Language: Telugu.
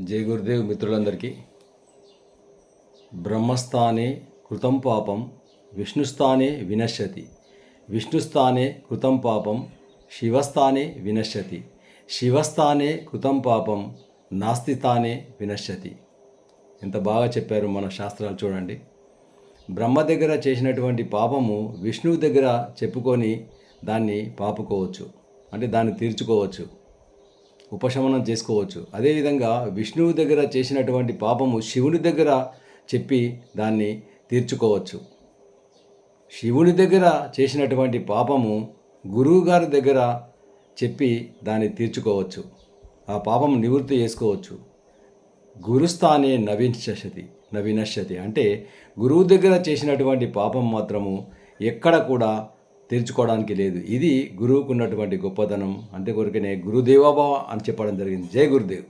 జై గురుదేవ్ మిత్రులందరికీ. బ్రహ్మస్థానే కృతం పాపం విష్ణుస్థానే వినశ్యతి. విష్ణుస్థానే కృతం పాపం శివస్థానే వినశ్యతి. శివస్థానే కృతం పాపం నాస్తిస్థానే వినశ్యతి. ఎంత బాగా చెప్పారు మన శాస్త్రాలు చూడండి. బ్రహ్మ దగ్గర చేసినటువంటి పాపము విష్ణువు దగ్గర చెప్పుకొని దాన్ని పాపుకోవచ్చు. అంటే దాన్ని తీర్చుకోవచ్చు. ఉపశమనం చేసుకోవచ్చు. అదేవిధంగా విష్ణువు దగ్గర చేసినటువంటి పాపము శివుని దగ్గర చెప్పి దాన్ని తీర్చుకోవచ్చు. శివుని దగ్గర చేసినటువంటి పాపము గురువు గారి దగ్గర చెప్పి దాన్ని తీర్చుకోవచ్చు. ఆ పాపం నివృత్తి చేసుకోవచ్చు. గురుస్థానే నవినశ్యతి నవినశ్యతి. అంటే గురువు దగ్గర చేసినటువంటి పాపం మాత్రము ఎక్కడ కూడా తీర్చుకోవడానికి లేదు. ఇది గురువుకు ఉన్నటువంటి గొప్పతనం అంతే కొరకనే గురుదేవాభావ అని చెప్పడం జరిగింది. జై గురుదేవ్.